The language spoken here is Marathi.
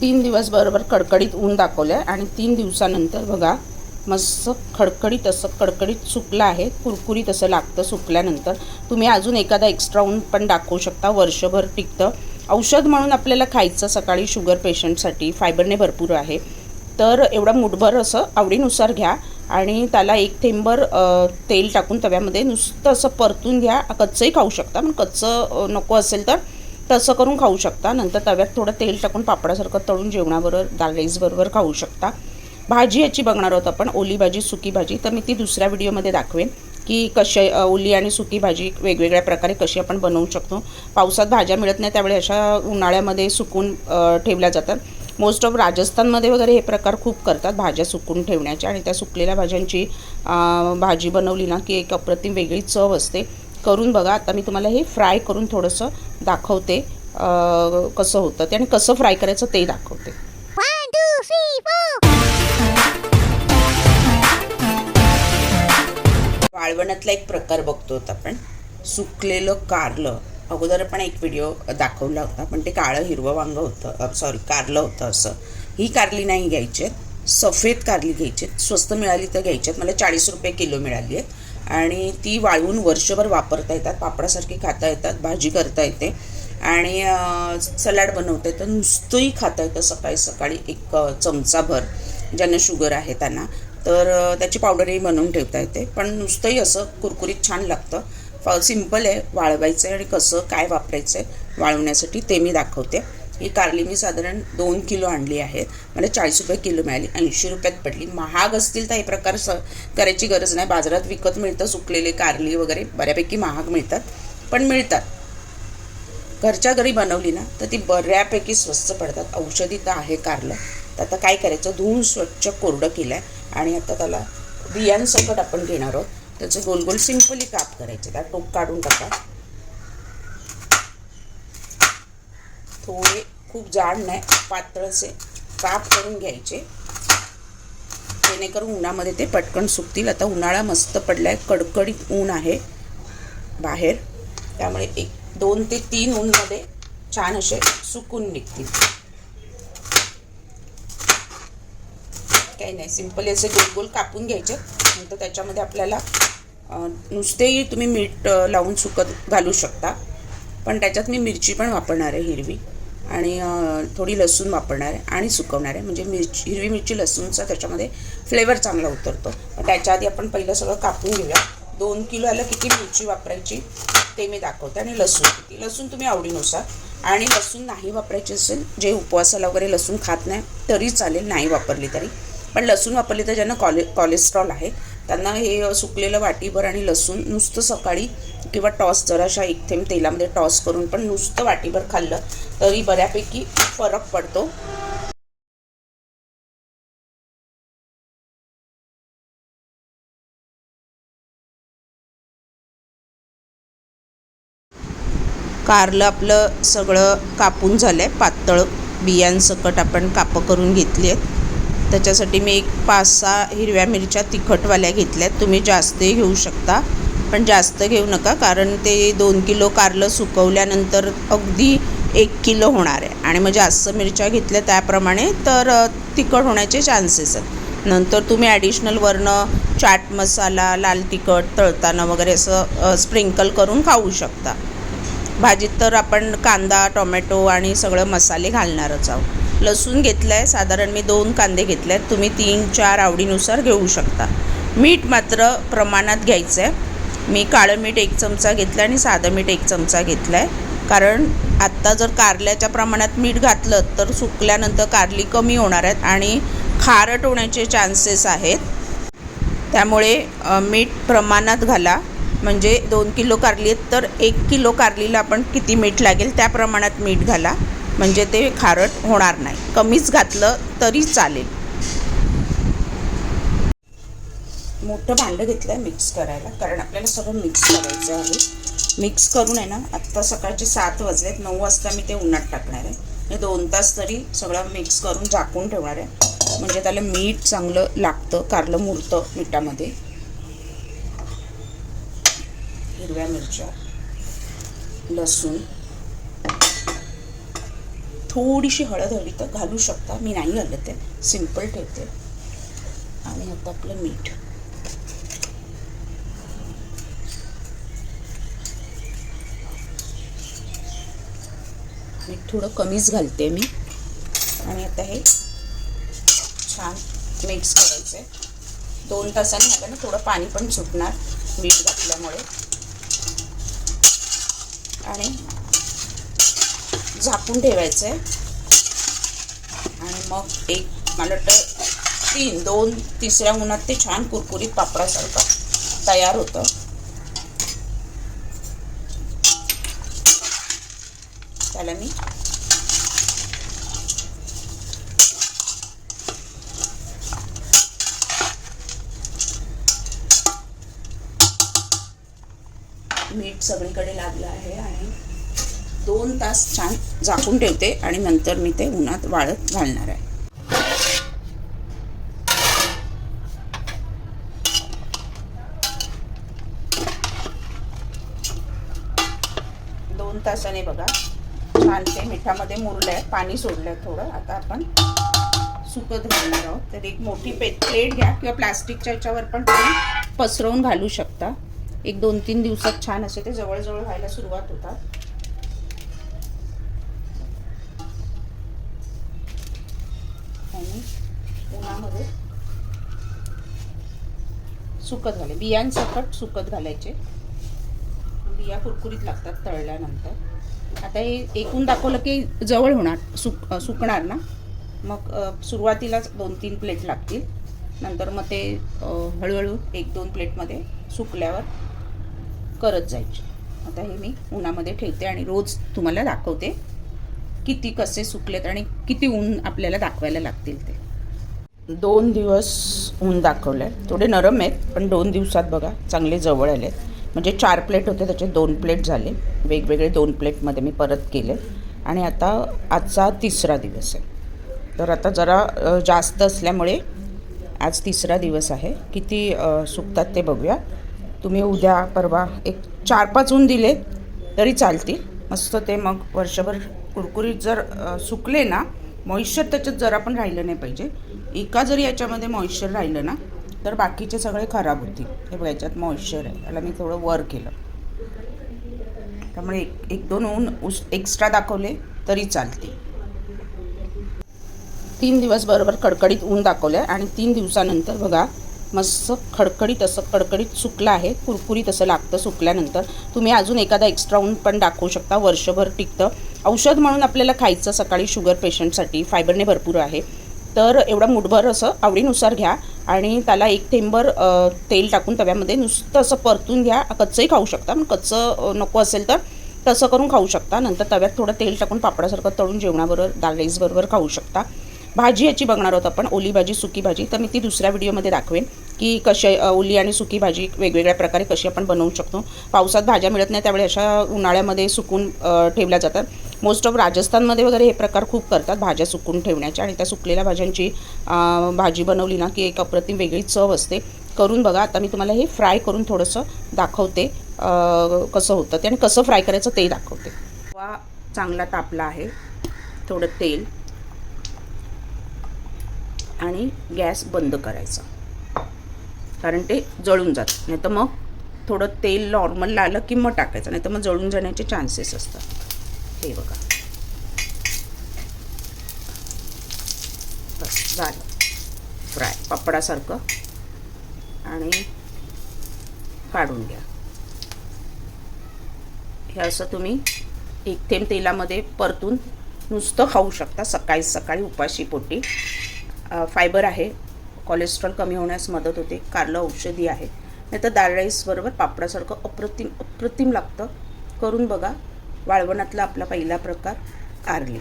तीन दिवस बरोबर कडकडीत ऊन दाखवलं आहे आणि तीन दिवसानंतर बघा मस्त खडखडीत असं कडकडीत सुकलं आहे कुरकुरीत असं लागतं सुकल्यानंतर. तुम्ही अजून एखादा एक्स्ट्रा ऊन पण दाखवू शकता वर्षभर टिकतं. औषध म्हणून आपल्याला खायचं सकाळी शुगर पेशंटसाठी फायबरने भरपूर आहे. तर एवढा मुठभर असं आवडीनुसार घ्या आणि त्याला एक थेंबर तेल टाकून तव्यामध्ये नुसतं असं परतून घ्या. कच्चंही खाऊ शकता पण कच्चं नको असेल तर तसं करून खाऊ शकता. नंतर तव्यात थोडं तेल टाकून पापडासारखं तळून जेवणाबरोबर दाल राईसबरोबर खाऊ शकता. भाजी याची बघणार आहोत आपण ओली भाजी सुकी भाजी. तर मी ती दुसऱ्या व्हिडिओमध्ये दाखवेन की कशी ओली आणि सुकी भाजी वेगवेगळ्या प्रकारे कशी आपण बनवू शकतो. पावसात भाज्या मिळत नाही त्यावेळी अशा उन्हाळ्यामध्ये सुकून ठेवल्या जातात. मोस्ट ऑफ राजस्थानमध्ये वगैरे हे प्रकार खूप करतात भाज्या सुकून ठेवण्याच्या आणि त्या सुकलेल्या भाज्यांची भाजी बनवली ना की एक अप्रतिम वेगळी चव असते. करून बघा. आता मी तुम्हाला हे फ्राय करून थोडंसं दाखवते. अ, कसं होतं ते आणि कसं फ्राय करायचं ते दाखवते. One, two, three, four. वाळवणातला एक प्रकार बघतो आता आपण. सुकलेलं कारलं. अगोदर पण एक व्हिडिओ दाखवला होता पण ते काळं हिरवं वांग होतं. सॉरी कारलं होतं असं. ही कारली नाही घ्यायची आहेत. सफेद कारली घ्यायची आहेत. स्वस्त मिळाली तर घ्यायची आहेत. मला चाळीस रुपये किलो मिळाली आहेत. आणि ती वाळवून वर्षभर वापरता येतात पापडासारखी खाता येतात भाजी करता येते. आणि सलाड बनवता येतं नुसतंही खाता येतं सकाळी सकाळी एक चमचाभर ज्यांना शुगर आहे त्यांना. तर त्याची पावडरही बनवून ठेवता येते. पण नुसतंही असं कुरकुरीत छान लागतं. फ सिंपल आहे वाळवायचं आहे आणि कसं काय वापरायचं आहे वाळवण्यासाठी ते मी दाखवते. ही कारली मी साधारण दोन किलो आणली आहेत मला चाळीस रुपये किलो मिळाली ऐंशी रुपयात पडली. महाग असतील तर हे प्रकार स करायची गरज नाही. बाजारात विकत मिळतं सुकलेले कारली वगैरे बऱ्यापैकी महाग मिळतात पण मिळतात. घरच्या घरी बनवली ना तर ती बऱ्यापैकी स्वस्त पडतात. औषधी तर आहे कारलं. तर आता काय करायचं? धुवून स्वच्छ कोरडं केलं आहे आणि आता त्याला बियांसकट आपण घेणार आहोत. त्याचे गोल गोल सिम्पली काप करायचे त्या टोक काढून टाका. थोडे खूप जाड नाही पातळसे काप करून घ्यायचे. जेणेकरून उन्हामध्ये ते पटकन सुकतील. आता उन्हाळा मस्त पडलाय कडकडीत ऊन आहे बाहेर. त्यामुळे एक दोन ते तीन ऊनमध्ये छान असे सुकून निघतील. काही नाही सिंपल असे गोल गोल कापून घ्यायचे. नंतर त्याच्यामध्ये आपल्याला नुसतेही तुम्ही मीठ लावून सुकत घालू शकता. पण त्याच्यात मी मिरची पण वापरणार आहे हिरवी. आणि थोडी लसूण वापरणार आहे आणि सुकवणार आहे. म्हणजे मिरची हिरवी मिरची लसूणचा त्याच्यामध्ये फ्लेवर चांगला उतरतो. त्याच्या आधी आपण पहिलं सगळं कापून घेऊया. दोन किलोला किती मिरची वापरायची ते मी दाखवते आणि लसूण किती. लसूण तुम्ही आवडीनुसार. आणि लसूण नाही वापरायची असेल जे उपवासाला वगैरे लसूण खात नाही तरी चालेल नाही वापरली तरी. पण लसूण वापरली तर ज्यांना कॉले कॉलेस्ट्रॉल आहे त्यांना हे सुकलेलं वाटीभर आणि लसूण नुसतं सकाळी किंवा टॉस जराशा एक थेंब तेलामध्ये टॉस करून पण नुसतं वाटीभर खाल्लं तरी बऱ्यापैकी फरक पडतो. कारलं आपलं सगळं कापून झालं आहे पातळ बियांसकट आपण कापं करून घेतली आहेत. त्याच्यासाठी मी एक पाच सहा हिरव्या मिरच्या तिखटवाल्या घेतल्या आहेत तुम्ही जास्तही घेऊ शकता पण जास्त घेऊ नका कारण ते दोन किलो कारलं सुकवल्यानंतर अगदी एक किलो होणार आहे. आणि मग जास्त मिरच्या घेतल्या त्याप्रमाणे तर तिखट होण्याचे चान्सेस आहेत. नंतर तुम्ही ॲडिशनल वरनं चाट मसाला लाल तिखट तळताना वगैरे असं स्प्रिंकल करून खाऊ शकता. भाजीत तर आपण कांदा टोमॅटो आणि सगळं मसाले घालणारच आहोत. लसूण घेतलं आहे साधारण मी दोन कांदे घेतले आहेत तुम्ही तीन चार आवडीनुसार घेऊ शकता. मीठ मात्र प्रमाणात घ्यायचं आहे मी काळं मीठ एक चमचा घेतलं आणि साधं मीठ एक चमचा घेतलं आहे कारण आत्ता जर कारल्याच्या प्रमाणात मीठ घातलं तर सुकल्यानंतर कारली कमी होणार आहेत आणि खारट होण्याचे चान्सेस आहेत. त्यामुळे मीठ प्रमाणात घाला. म्हणजे दोन किलो कारली आहेत तर एक किलो कारलीला आपण किती मीठ लागेल त्या प्रमाणात मीठ घाला. म्हणजे ते खारट होणार नाही. कमीच घातलं तरी चालेल. मोठं भांडं घेतलं आहे मिक्स करायला कारण आपल्याला सगळं मिक्स करायचं आहे. मिक्स करून आहे ना आत्ता सकाळचे सात वाजलेत नऊ वाजता मी ते उन्हात टाकणार आहे. हे दोन तास तरी सगळं मिक्स करून झाकून ठेवणार आहे. म्हणजे त्याला मीठ चांगलं लागतं कारलं मुरतं मिठामध्ये. हिरव्या मिरच्या लसूण थोडीशी हळद हवी तर घालू शकता. मी नाही घालत आहे सिंपल ठेवते. आणि आता आपलं मीठ. मीठ थोडं कमीच घालते मी. आणि आता हे छान मिक्स करायचं आहे दोन तासांनी झालं ना थोडं पाणी पण सुटणार मीठ घातल्यामुळे. आणि झाकून ठेवायचं. आहे आणि मग एक मला वाटतं तीन दोन तिसऱ्या उन्हात ते छान कुरकुरीत पापडासारखं तयार होतं. त्याला मी मीठ सगळीकडे लागलं आहे आणि दोन तास छान झाकून ठेवते आणि नंतर मी ते उन्हात वाळत घालणार आहे. दोन तासाने बघा छान ते मिठामध्ये मुरलं आहे पाणी सोडलं आहे थोडं. आता आपण सुकत घालणार आहोत. तर एक मोठी पे प्लेट घ्या किंवा प्लास्टिकच्या याच्यावर पण तुम्ही पसरवून घालू शकता. एक दोन तीन दिवसात छान असे ते जवळजवळ व्हायला सुरुवात होतात. आणि उन्हामध्ये सुकत घाले बियांसकट सुकत घालायचे. बिया कुरकुरीत लागतात तळल्यानंतर. आता हे एकूण दाखवलं की जवळ होणार सुक सुकणार ना? मग सुरुवातीलाच दोन तीन प्लेट लागतील. नंतर मग ते हळूहळू एक दोन प्लेटमध्ये सुकल्यावर करत जायचे. आता हे मी उन्हामध्ये ठेवते आणि रोज तुम्हाला दाखवते किती कसे सुकलेत आणि किती ऊन आपल्याला दाखवायला लागतील ते. दोन दिवस ऊन दाखवलं आहे थोडे नरम आहेत पण दोन दिवसात बघा चांगले जवळ आले म्हणजे चार प्लेट होते त्याचे दोन प्लेट झाले. वेगवेगळे दोन प्लेटमध्ये मी परत केले. आणि आता आजचा तिसरा दिवस आहे. तर आता जरा जास्त असल्यामुळे आज तिसरा दिवस आहे. किती सुकतात ते बघूया. तुम्ही उद्या परवा एक चार पाच ऊन दिले तरी चालतील. मस्त ते मग वर्षभर कुरकुरीत जर सुकले ना मॉइश्चर त्याच्यात जरा पण राहिलं नाही पाहिजे. एका जरी याच्यामध्ये मॉइश्चर राहिलं ना तर बाकीचे सगळे खराब होतील. हे बघा याच्यात मॉइश्चर आहे. त्याला मी थोडं वर केलं. त्यामुळे एक एक दोन ऊन उस एक्स्ट्रा दाखवले तरी चालते तीन दिवस बरोबर कडकडीत ऊन दाखवलं आहे आणि तीन दिवसानंतर बघा मस्त खडखडीत असं कडकडीत सुकलं आहे कुरकुरीत असं लागतं सुकल्यानंतर. तुम्ही अजून एखादा एक्स्ट्रा ऊन पण दाखवू शकता वर्षभर टिकतं. औषध म्हणून आपल्याला खायचं सकाळी शुगर पेशंटसाठी फायबरने भरपूर आहे. तर एवढा मुठभर असं आवडीनुसार घ्या आणि त्याला एक थेंबर तेल टाकून तव्यामध्ये नुसतं असं परतून घ्या. कच्चंही खाऊ शकता पण कच्चं नको असेल तर तसं करून खाऊ शकता. नंतर तव्यात थोडं तेल टाकून पापडासारखं तळून जेवणाबरोबर दाल राईसबरोबर खाऊ शकता. भाजी याची बघणार आहोत आपण ओली भाजी सुकी भाजी. तर मी ती दुसऱ्या व्हिडिओमध्ये दाखवेन की कशी ओली आणि सुकी भाजी वेगवेगळ्या प्रकारे कशी आपण बनवू शकतो. पावसात भाज्या मिळत नाही त्यावेळी अशा उन्हाळ्यामध्ये सुकून ठेवल्या जातात. मोस्ट ऑफ राजस्थानमध्ये वगैरे हे प्रकार खूप करतात भाज्या सुकून ठेवण्याच्या आणि त्या सुकलेल्या भाज्यांची भाजी बनवली ना की एक अप्रतिम वेगळी चव असते. करून बघा आता मी तुम्हाला हे फ्राय करून थोडंसं दाखवते कसं होतं ते आणि कसं फ्राय करायचं ते दाखवते. वा चांगला तापला आहे. थोडं तेल. आणि गॅस बंद करायचा. कारण ते जळून जातं. नाही तर मग थोडं तेल नॉर्मल आलं की मग टाकायचं. नाही तर मग जळून जाण्याचे चान्सेस असतात. हे बघा. बस झालं. फ्राय पापडासारखं. आणि काढून घ्या. हे असं तुम्ही एक थेंब तेलामध्ये परतून नुसतं खाऊ शकता. सकाळी सकाळी उपाशी पोटी. फायबर आहे. कोलेस्ट्रॉल कमी होण्यास मदत होते. कारलं औषधी आहे. नाही तर दाल राईसबरोबर पापडासारखं अप्रतिम अप्रतिम लागतं. करून बघा. वाळवणातला आपला पहिला प्रकार कारली.